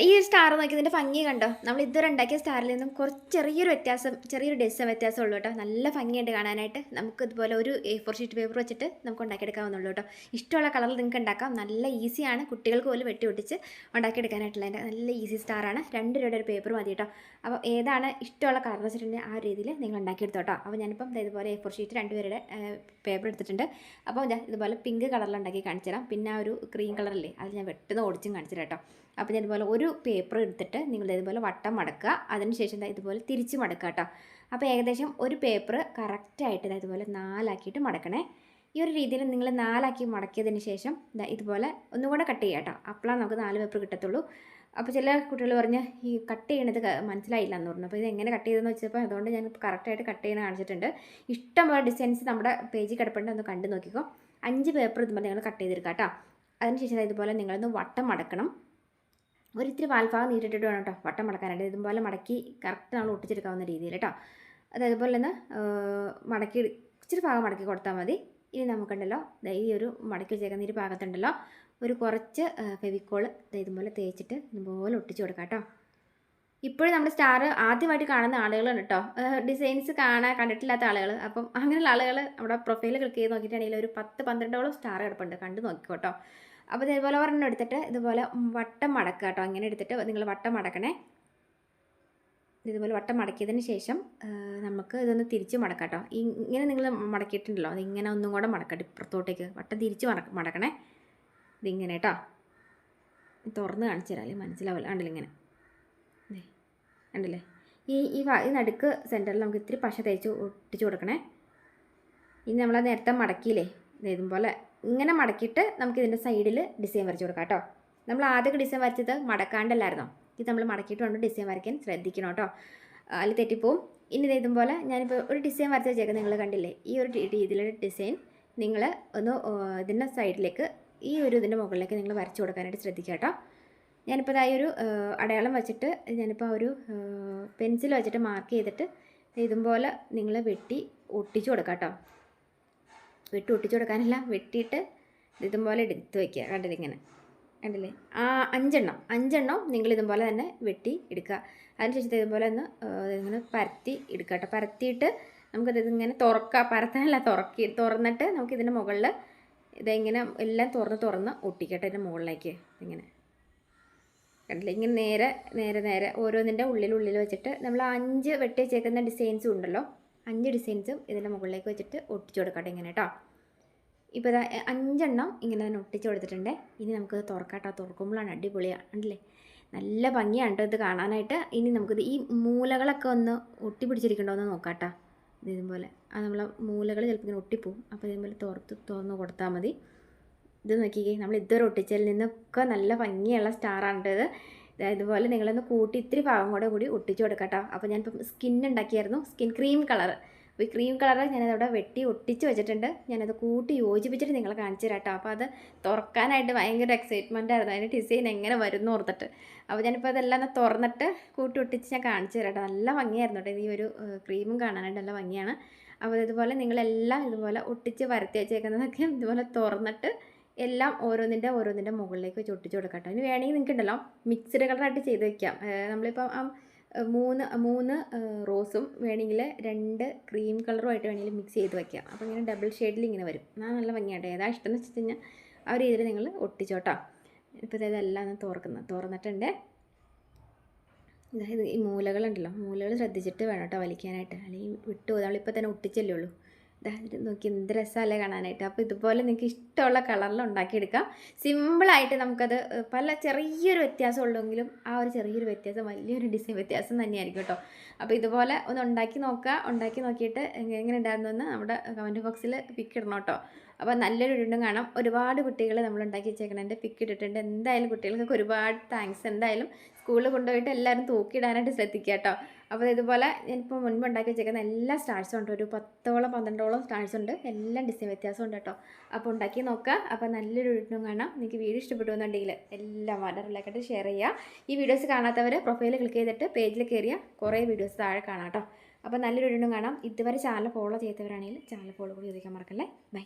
ഈ ഒരു സ്റ്റാർ നോക്കി ഇതിന്റെ ഭംഗി കണ്ടോ? നമ്മൾ ഇതുവരെ ഉണ്ടാക്കിയ സ്റ്റാറിൽ നിന്നും കുറച്ച് ചെറിയൊരു വ്യത്യാസം ചെറിയൊരു ഡിസം വ്യത്യാസം ഉള്ളൂ കേട്ടോ. നല്ല ഭംഗിയുണ്ട് കാണാനായിട്ട്. നമുക്ക് ഇതുപോലെ ഒരു എ ഫോർ ഷീറ്റ് പേപ്പർ വെച്ചിട്ട് നമുക്ക് ഉണ്ടാക്കിയെടുക്കാവുന്നുള്ളൂ കേട്ടോ. ഇഷ്ടമുള്ള കളറിൽ നിങ്ങൾക്ക് ഉണ്ടാക്കാം. നല്ല ഈസിയാണ് കുട്ടികൾക്ക് പോലും വെട്ടി ഒട്ടിച്ച് ഉണ്ടാക്കിയെടുക്കാനായിട്ടുള്ള നല്ല ഈസി സ്റ്റാറാണ് രണ്ട് രൂപയുടെ ഒരു പേപ്പർ മതി കേട്ടോ. അപ്പോൾ ഏതാണ് ഇഷ്ടമുള്ള കളർ വെച്ചിട്ടുണ്ടെങ്കിൽ ആ രീതിയിൽ നിങ്ങൾ ഉണ്ടാക്കിയെടുത്തോ കേട്ടോ. അപ്പോൾ ഞാനിപ്പം ഇതുപോലെ എ ഫോർ ഷീറ്റ് രണ്ട് പേരുടെ പേപ്പർ എടുത്തിട്ടുണ്ട്. അപ്പോൾ ഞാൻ ഇതുപോലെ പിങ്ക് കളറിൽ ഉണ്ടാക്കി കാണിച്ചു തരാം പിന്നെ ആ ഒരു ക്രീം കളറില്ലേ അത് ഞാൻ വെട്ടുന്ന ഓടിച്ചും കാണിച്ചു തരാം കേട്ടോ. അപ്പോൾ ഇതുപോലെ ഒരു പേപ്പർ എടുത്തിട്ട് നിങ്ങൾ ഇതുപോലെ വട്ടം മടക്കുക. അതിനുശേഷം ഇതുപോലെ തിരിച്ച് മടക്കുക കേട്ടോ അപ്പോൾ ഏകദേശം ഒരു പേപ്പർ കറക്റ്റായിട്ട് ഇതാ ഇതുപോലെ നാലാക്കിയിട്ട് മടക്കണേ. ഈ ഒരു രീതിയിൽ നിങ്ങൾ നാലാക്കി മടക്കിയതിന് ശേഷം ഇതാ ഇതുപോലെ ഒന്നും കൂടെ കട്ട് ചെയ്യുക കേട്ടോ അപ്പോഴാണ് നമുക്ക് നാല് പേപ്പർ കിട്ടത്തുള്ളൂ. അപ്പോൾ ചില കുട്ടികൾ പറഞ്ഞ് ഈ കട്ട് ചെയ്യണത് മനസ്സിലായില്ല എന്ന് പറഞ്ഞു. അപ്പോൾ ഇത് എങ്ങനെ കട്ട് ചെയ്തെന്ന് വെച്ചപ്പോൾ അതുകൊണ്ട് ഞാൻ കറക്റ്റായിട്ട് കട്ട് ചെയ്യണ കാണിച്ചിട്ടുണ്ട്. ഇഷ്ടംപോലെ ഡിസൈൻസ് നമ്മുടെ പേജിൽ കിടപ്പുണ്ട്. ഒന്ന് കണ്ടു നോക്കിക്കോ. അഞ്ച് പേപ്പർ ഇതുപോലെ നിങ്ങൾ കട്ട് ചെയ്തെടുക്കുക കേട്ടോ അതിനുശേഷം ഇതുപോലെ നിങ്ങളൊന്ന് വട്ടം മടക്കണം. ഒരു ഇത്തിരി വാൽഭാഗം നീട്ടിട്ടിട്ട് വേണം കേട്ടോ വട്ടം മടക്കാനായിട്ട്. ഇതുപോലെ മടക്കി കറക്റ്റ് നമ്മൾ ഒട്ടിച്ചെടുക്കാവുന്ന രീതിയിൽ കേട്ടോ. അത് അതുപോലെ തന്നെ മടക്കി ഇച്ചിരി ഭാഗം മടക്കി കൊടുത്താൽ മതി. ഇനി നമുക്കുണ്ടല്ലോ ഈ ഒരു മടക്കി വെച്ചേക്കുന്ന ഒരു ഭാഗത്തുണ്ടല്ലോ ഒരു കുറച്ച് ഫെവിക്കോൾ ഇതുപോലെ തേച്ചിട്ട് ഇതുപോലെ ഒട്ടിച്ചു കൊടുക്കാം കേട്ടോ. ഇപ്പോഴും നമ്മുടെ സ്റ്റാർ ആദ്യമായിട്ട് കാണുന്ന ആളുകളാണ് കേട്ടോ. ഡിസൈൻസ് കാണാൻ കണ്ടിട്ടില്ലാത്ത ആളുകൾ. അപ്പം അങ്ങനെയുള്ള ആളുകൾ നമ്മുടെ പ്രൊഫൈൽ ക്ലിക്ക് ചെയ്ത് നോക്കിയിട്ടാണെങ്കിൽ ഒരു പത്ത് പന്ത്രണ്ടോളം സ്റ്റാർ കിടപ്പുണ്ട്. കണ്ടു നോക്കിക്കോ കേട്ടോ. അപ്പോൾ ഇതേപോലെ ഒരെണ്ണം എടുത്തിട്ട് ഇതുപോലെ വട്ടം മടക്കുക കേട്ടോ. അങ്ങനെ എടുത്തിട്ട് നിങ്ങൾ വട്ടം മടക്കണേ. ഇതുപോലെ വട്ടം മടക്കിയതിന് ശേഷം നമുക്ക് ഇതൊന്ന് തിരിച്ച് മടക്കാം കേട്ടോ. ഇങ്ങനെ നിങ്ങൾ മടക്കിയിട്ടുണ്ടല്ലോ അതിങ്ങനെ ഒന്നും കൂടെ മടക്കട്ടെ ഇപ്പുറത്തോട്ടേക്ക് വട്ടം തിരിച്ച് മട മടക്കണേ. ഇതിങ്ങനെ കേട്ടോ. തുറന്ന് കാണിച്ചു തരാം മനസ്സിലാവില്ല കണ്ടില്ല ഇങ്ങനെ? കണ്ടില്ലേ? ഈ ഈ ഈ നടുക്ക് സെന്ററിൽ നമുക്ക് ഇത്തിരി പശ തേച്ച് ഒട്ടിച്ച് കൊടുക്കണേ. ഇനി നമ്മൾ നേരത്തെ മടക്കിയില്ലേ? ഇതുപോലെ ഇങ്ങനെ മടക്കിയിട്ട് നമുക്ക് ഇതിന്റെ സൈഡിൽ ഡിസൈൻ വരച്ച് കൊടുക്കാം കേട്ടോ. നമ്മൾ ആദ്യമൊക്കെ ഡിസൈൻ വരച്ചത് മടക്കാണ്ടല്ലായിരുന്നോ? ഇത് നമ്മൾ മടക്കിയിട്ട് കൊണ്ട് ഡിസൈൻ വരയ്ക്കാൻ ശ്രദ്ധിക്കണം കേട്ടോ. അതിൽ തെറ്റിപ്പോവും. ഇനി ഇതുപോലെ ഞാനിപ്പോൾ ഒരു ഡിസൈൻ വരച്ച വെച്ചേക്കാം നിങ്ങൾ കണ്ടില്ലേ? ഈ ഒരു രീതിയിലുള്ള ഡിസൈൻ നിങ്ങൾ ഒന്ന് ഇതിന്റെ സൈഡിലേക്ക് ഈ ഒരു ഇതിന്റെ മുകളിലേക്ക് നിങ്ങൾ വരച്ച് കൊടുക്കാനായിട്ട് ശ്രദ്ധിക്കുക കേട്ടോ. ഞാനിപ്പോൾ ഇതായി ഒരു അടയാളം വെച്ചിട്ട് ഞാനിപ്പോൾ ഒരു പെൻസിൽ വെച്ചിട്ട് മാർക്ക് ചെയ്തിട്ട് ഇതുപോലെ നിങ്ങൾ വെട്ടി ഒട്ടിച്ചു കൊടുക്കാം കേട്ടോ. വെട്ടി ഒട്ടിച്ചു കൊടുക്കാനല്ല വെട്ടിയിട്ട് ഇതുപോലെ എടുത്ത് വയ്ക്കുക കണ്ടില്ലേ ഇങ്ങനെ? കണ്ടില്ലേ? ആ അഞ്ചെണ്ണം. അഞ്ചെണ്ണം നിങ്ങൾ ഇതുപോലെ തന്നെ വെട്ടി എടുക്കുക. അതിനുശേഷം ഇതുപോലെ ഒന്ന് ഇങ്ങനെ പരത്തി എടുക്കുക കേട്ടോ. പരത്തിയിട്ട് നമുക്കത് ഇതിങ്ങനെ തുറക്കുക. പരത്താനല്ല തുറക്കി തുറന്നിട്ട് നമുക്ക് ഇതിന്റെ മുകളിൽ ഇതെങ്ങനെ എല്ലാം തുറന്ന് തുറന്ന് ഒട്ടിക്കട്ടെ ഇതിന്റെ മുകളിലേക്ക്. ഇങ്ങനെ. കണ്ടില്ലേ? ഇങ്ങനെ നേരെ നേരെ നേരെ ഓരോന്നിന്റെ ഉള്ളിൽ ഉള്ളിൽ വെച്ചിട്ട് നമ്മൾ അഞ്ച് വെട്ടി വെച്ചേക്കുന്ന ഡിസൈൻസും ഉണ്ടല്ലോ. അഞ്ച് ഡിസൈൻസും ഇതിന്റെ മുകളിലേക്ക് വെച്ചിട്ട് ഒട്ടിച്ചു കൊടുക്കട്ടെ ഇങ്ങനെ കേട്ടോ ഇപ്പോൾ ഇതാ അഞ്ചെണ്ണം ഇങ്ങനെ തന്നെ ഒട്ടിച്ചു കൊടുത്തിട്ടുണ്ട്. ഇനി നമുക്ക് തുറക്കാട്ടോ. തുറക്കുമ്പോഴാണ് അടിപൊളിയാണ് ഉണ്ടല്ലേ നല്ല ഭംഗിയാണ് കേട്ടോ ഇത് കാണാനായിട്ട്. ഇനി നമുക്കിത് ഈ മൂലകളൊക്കെ ഒന്ന് ഒട്ടി പിടിച്ചിരിക്കണ്ടോ എന്ന് നോക്കാട്ടോ. ഇത് ഇതുപോലെ. ആ നമ്മളെ മൂലകൾ ചിലപ്പോൾ ഇങ്ങനെ ഒട്ടിപ്പോവും. അപ്പോൾ ഇതുപോലെ തുറത്ത് തുറന്ന് കൊടുത്താൽ മതി. ഇത് നോക്കിക്കേ. നമ്മൾ ഇതുവരെ ഒട്ടിച്ചതിൽ നിന്നൊക്കെ നല്ല ഭംഗിയുള്ള സ്റ്റാറാണ് ഇത്. ഇതുപോലെ നിങ്ങളൊന്ന് കൂട്ടി ഇത്തിരി ഭാഗം കൂടെ കൂടി ഒട്ടിച്ചു കൊടുക്കട്ടോ. അപ്പോൾ ഞാനിപ്പം സ്കിൻ ഉണ്ടാക്കിയായിരുന്നു. സ്കിൻ ക്രീം കളർ അപ്പോൾ ഈ ക്രീം കളർ ഞാനതവിടെ വെട്ടി ഒട്ടിച്ച് വെച്ചിട്ടുണ്ട്. ഞാനത് കൂട്ടി യോജിപ്പിച്ചിട്ട് നിങ്ങളെ കാണിച്ചു തരാം കേട്ടോ അപ്പോൾ അത് തുറക്കാനായിട്ട് ഭയങ്കര എക്സൈറ്റ്മെന്റ് ആയിരുന്നു. അതിന്റെ ഡിസൈൻ എങ്ങനെ വരുന്നു ഓർത്തിട്ട്. അപ്പോൾ ഞാനിപ്പോൾ അതെല്ലാം ഒന്ന് തുറന്നിട്ട് കൂട്ടി ഒട്ടിച്ച് ഞാൻ കാണിച്ചു തരാം കേട്ടോ നല്ല ഭംഗിയായിരുന്നു കേട്ടോ. ഈ ഒരു ക്രീമും കാണാനായിട്ട് നല്ല ഭംഗിയാണ്. അപ്പോൾ ഇതുപോലെ നിങ്ങളെല്ലാം ഇതുപോലെ ഒട്ടിച്ച് വരത്തി വെച്ചേക്കുന്നതൊക്കെ ഇതുപോലെ തുറന്നിട്ട് എല്ലാം ഓരോന്നിന്റെ ഓരോന്നിന്റെ മുകളിലേക്ക് വെച്ച് ഒട്ടിച്ച് കൊടുക്കാം കേട്ടോ ഇനി വേണമെങ്കിൽ നിങ്ങൾക്ക് ഉണ്ടല്ലോ മിക്സ്ഡ് കളറായിട്ട് ചെയ്ത് ഏഹ് നമ്മളിപ്പം മൂന്ന് മൂന്ന് റോസും വേണമെങ്കിൽ രണ്ട് ക്രീം കളറുമായിട്ട് വേണമെങ്കിൽ മിക്സ് ചെയ്ത് വെക്കാം. അപ്പോൾ ഇങ്ങനെ ഡബിൾ ഷെയ്ഡിൽ ഇങ്ങനെ വരും. ആ നല്ല ഭംഗിയായിട്ട് ഏതാ ഇഷ്ടം എന്ന് വെച്ച് കഴിഞ്ഞാൽ ആ ഒരു രീതിയിൽ നിങ്ങൾ ഒട്ടിച്ചോട്ടോ. ഇപ്പോൾ ഇതെല്ലാം ഒന്ന് തുറക്കുന്നത് തുറന്നിട്ടുണ്ട്. അതായത് ഈ മൂലകളുണ്ടല്ലോ. മൂലകൾ ശ്രദ്ധിച്ചിട്ട് വേണം കേട്ടോ വലിക്കാനായിട്ട്. അല്ലെങ്കിൽ വിട്ടു നമ്മളിപ്പോൾ തന്നെ ഒട്ടിച്ചല്ലേ ഉള്ളൂ. ഇതാ നോക്കി എന്ത് രസമല്ലേ കാണാനായിട്ട്. അപ്പോൾ ഇതുപോലെ നിങ്ങൾക്ക് ഇഷ്ടമുള്ള കളറിൽ ഉണ്ടാക്കിയെടുക്കാം. സിമ്പിളായിട്ട് നമുക്കത് പല ചെറിയൊരു വ്യത്യാസം ഉള്ളെങ്കിലും ആ ഒരു ചെറിയൊരു വ്യത്യാസം വലിയൊരു ഡിസൈൻ വ്യത്യാസം തന്നെയായിരിക്കും കേട്ടോ. അപ്പോൾ ഇതുപോലെ ഒന്ന് ഉണ്ടാക്കി നോക്കുക. ഉണ്ടാക്കി നോക്കിയിട്ട് എങ്ങനെ ഉണ്ടായിരുന്നു എന്ന് നമ്മുടെ കമന്റ് ബോക്സിൽ പിക്ക് ഇടണം കേട്ടോ. അപ്പോൾ നല്ലൊരു ഉരുണ്ടും കാണാം. ഒരുപാട് കുട്ടികൾ നമ്മൾ ഉണ്ടാക്കി വെച്ചേക്കണതിന്റെ പിക്ക് ഇട്ടിട്ടുണ്ട്. എന്തായാലും കുട്ടികൾക്കൊക്കെ ഒരുപാട് താങ്ക്സ് എന്തായാലും സ്കൂളിൽ കൊണ്ടുപോയിട്ട് എല്ലാവരും തൂക്കിയിടാനായിട്ട് ശ്രദ്ധിക്കുക കേട്ടോ. അപ്പോൾ ഇതുപോലെ ഞാനിപ്പോൾ മുൻപ് ഉണ്ടാക്കി വെച്ചേക്കുന്ന എല്ലാ സ്റ്റാർസും ഉണ്ട്. ഒരു പത്തോളം പന്ത്രണ്ടോളം സ്റ്റാർസ് ഉണ്ട്. എല്ലാം ഡിസൈൻ വ്യത്യാസം ഉണ്ട് കേട്ടോ. അപ്പോൾ ഉണ്ടാക്കി നോക്കുക. അപ്പോൾ നല്ലൊരു ഉരുണ്ടും കാണാം. നിങ്ങൾക്ക് വീഡിയോ ഇഷ്ടപ്പെട്ടു എന്നുണ്ടെങ്കിൽ എല്ലാം വാട്ടറിലേക്കായിട്ട് ഷെയർ ചെയ്യുക. ഈ വീഡിയോസ് കാണാത്തവർ പ്രൊഫൈൽ ക്ലിക്ക് ചെയ്തിട്ട് പേജിൽ കയറിയ കുറേ വീഡിയോസ് താഴെ കാണാം കേട്ടോ. അപ്പോൾ നല്ലൊരു ഉരുണ്ടും കാണാം. ഇതുവരെ ചാനൽ ഫോളോ ചെയ്തവരാണെങ്കിൽ ചാനൽ ഫോളോ കൂടി ചോദിക്കാൻ മറക്കല്ലേ? ബൈ